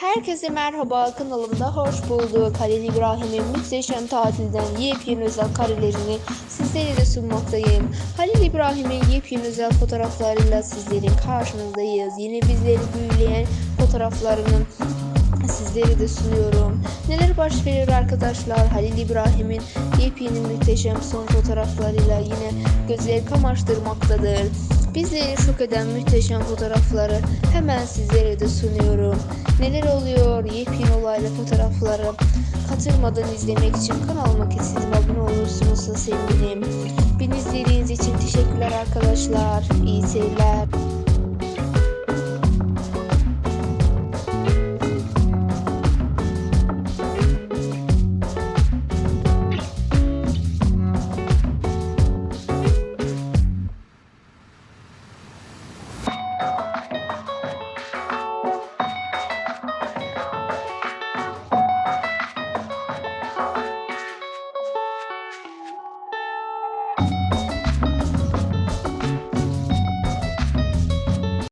Herkese merhaba kanalımda hoş bulduk. Halil İbrahim'in muhteşem tatilden yepyeni özel karelerini sizlere de sunmaktayım. Halil İbrahim'in yepyeni özel fotoğraflarıyla sizlerin karşınızdayız. Yine bizleri büyüleyen fotoğraflarını sizlere de sunuyorum. Neler baş verir arkadaşlar? Halil İbrahim'in yepyeni muhteşem son fotoğraflarıyla yine gözleri kamaştırmaktadır. Bizleri şok eden muhteşem fotoğrafları hemen sizlere de sunuyorum. Neler oluyor? Yepyeni olaylı fotoğrafları katılmadan izlemek için kanalıma kesinlikle abone olursunuz da sevinirim. Beni izlediğiniz için teşekkürler arkadaşlar. İyi seyirler.